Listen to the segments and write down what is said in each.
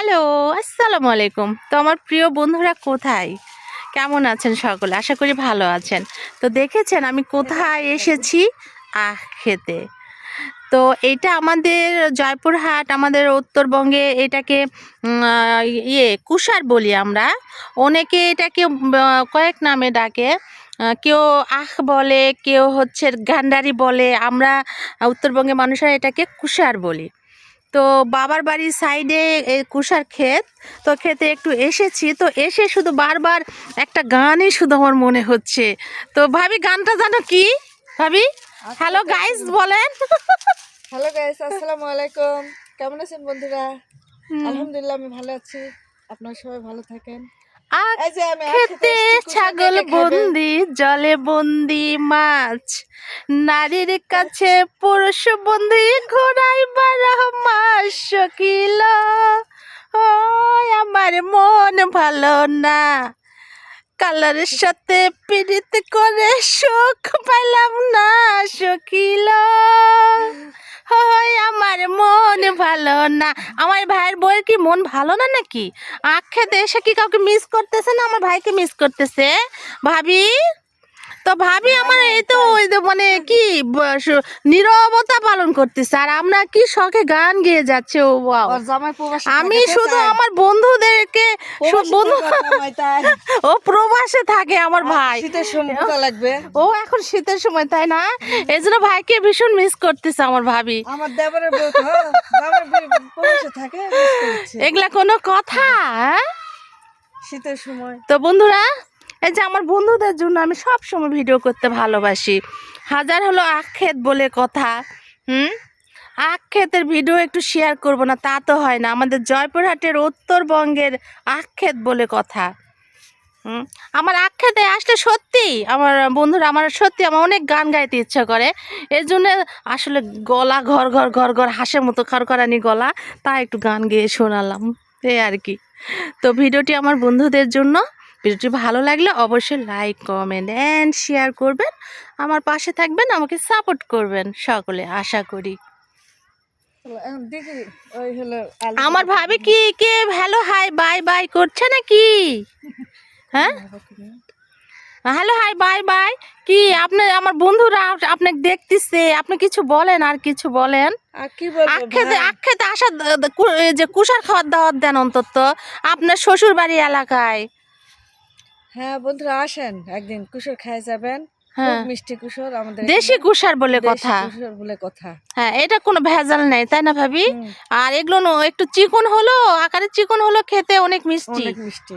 Hello, আসসালামু আলাইকুম। তো আমার প্রিয় বন্ধুরা কোথায়? কেমন আছেন সকলে? আশা করি ভালো আছেন। তো দেখেছেন আমি কোথায় এসেছি? আখ খেতে। তো এটা আমাদের জয়পুরহাট, আমাদের উত্তরবঙ্গে এটাকে ইয়ে কুষার বলি আমরা। অনেকে এটাকে কয়েক নামে ডাকে। কেউ আখ বলে, কেউ হচ্ছে গান্ডারি বলে। আমরা উত্তরবঙ্গে মানুষরা এটাকে কুষার বলি। তো বাবার বাড়ির সাইডে কুষার ক্ষেত তো খেতে একটু এসেছি। তো এসে শুধু বারবার একটা গানই শুধু আমার মনে হচ্ছে। তো ভাবি গানটা জানো কি? ভাবি হ্যালো গাইস বলেন। হ্যালো গাইস আসসালামু আলাইকুম। কেমন আছেন বন্ধুরা? আলহামদুলিল্লাহ আমি ভালো আছি। আপনারা সবাই ভালো থাকেন। খেতে ছাগল? বন্দি জলে বন্দি মাছ। নারীর কাছে পুরুষ বন্দি ঘোড়াই মাস আমার মন ভালো না। কালারের সাথে পীড়িত করে সুখ পাইলাম না শকিল হয় আমার মন ভালো না। আমার ভাইয়ের বইয়ের কি মন ভালো না নাকি? খেতে এসে কি কাউকে মিস করতেছে না? আমার ভাইকে মিস করতেছে? ভাবি? তো ভাবি আমার এই তো ওই মানে কি নীরবতা পালন করতেছে। আর আমরা কি শখে গান গেয়ে যাচ্ছে ও আমি শুধু আমার বন্ধুদেরকে বন্ধু। ও প্রবাসে থাকে আমার ভাই। শীতের সময় লাগবে। ও এখন শীতের সময় তাই না? এই জন্য ভাইকে ভীষণ মিস করতেছে আমার ভাবি। আমার দেবরের প্রবাসে থাকে এগুলা কোনো কথা হ্যাঁ? শীতের সময়। তো বন্ধুরা এই যে আমার বন্ধুদের জন্য আমি সব সময় ভিডিও করতে ভালোবাসি। হাজার হলো আক্ষেত বলে কথা, হুম? আখ ক্ষেতের ভিডিও একটু শেয়ার করব না, তা তো হয় না। আমাদের জয়পুরহাটের উত্তরবঙ্গের আক্ষেত বলে কথা, হুম? আমার আখ খেতে আসলে সত্যি, আমার বন্ধুরা আমার সত্যি আমার অনেক গান গাইতে ইচ্ছা করে। এর জন্য আসলে গলা ঘর ঘর ঘর ঘর হাসের মতো খড়খড়ানি গলা তা একটু গান গেয়ে শোনালাম, এই আর কি। তো ভিডিওটি আমার বন্ধুদের জন্য। ভিডিওটি ভালো লাগলে অবশ্যই লাইক কমেন্ট অ্যান্ড শেয়ার করবেন। আমার পাশে থাকবেন আমাকে সাপোর্ট করবেন সকলে আশা করি। আমার ভাবি কি কে হ্যালো হাই বাই বাই করছে নাকি? হ্যাঁ? হ্যালো হাই বাই বাই কি আপনি আমার বন্ধুরা আপনাকে দেখতেছে আপনি কিছু বলেন আর কিছু বলেন? আসা কু- এই যে কুষার খাওয়ার দাওয়াত দেন অন্তত আপনার শ্বশুর বাড়ি এলাকায়। হ্যাঁ বন্ধুরা আসেন। একদিন কুসুর খাই যাবেন। হ্যাঁ। মিষ্টি কুসুর আমাদের দেশি। কুষার বলে কথা। কুসুর বলে কথা। হ্যাঁ এটা কোনো ভেজাল নেই তাই না ভাবি? আর এগুলো একটু চিকন হলো আকারে চিকন হলো খেতে অনেক মিষ্টি। অনেক মিষ্টি।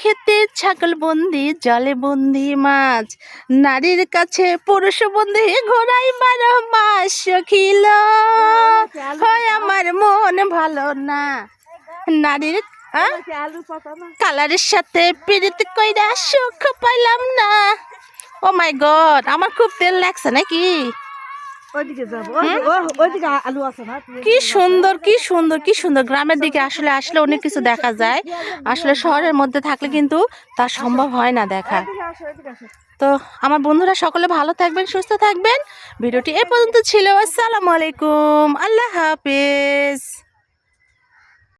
খেতে ছাগল বন্দি জলে বন্দি মাছ নারীর কাছে পুরুষ বন্দি ঘোড়াই বারো মাস খিল। হয় আমার মন ভালো না। নারীর কালারের সাথে পীড়িত কইরা সুখ পাইলাম না। ও মাই গড আমার খুব তেল লাগছে নাকি? কি সুন্দর কি সুন্দর কি সুন্দর। গ্রামের দিকে আসলে আসলে অনেক কিছু দেখা যায়। আসলে শহরের মধ্যে থাকলে কিন্তু তা সম্ভব হয় না দেখা। তো আমার বন্ধুরা সকলে ভালো থাকবেন সুস্থ থাকবেন। ভিডিওটি এ পর্যন্ত ছিল। আসসালামু আলাইকুম। আল্লাহ হাফেজ।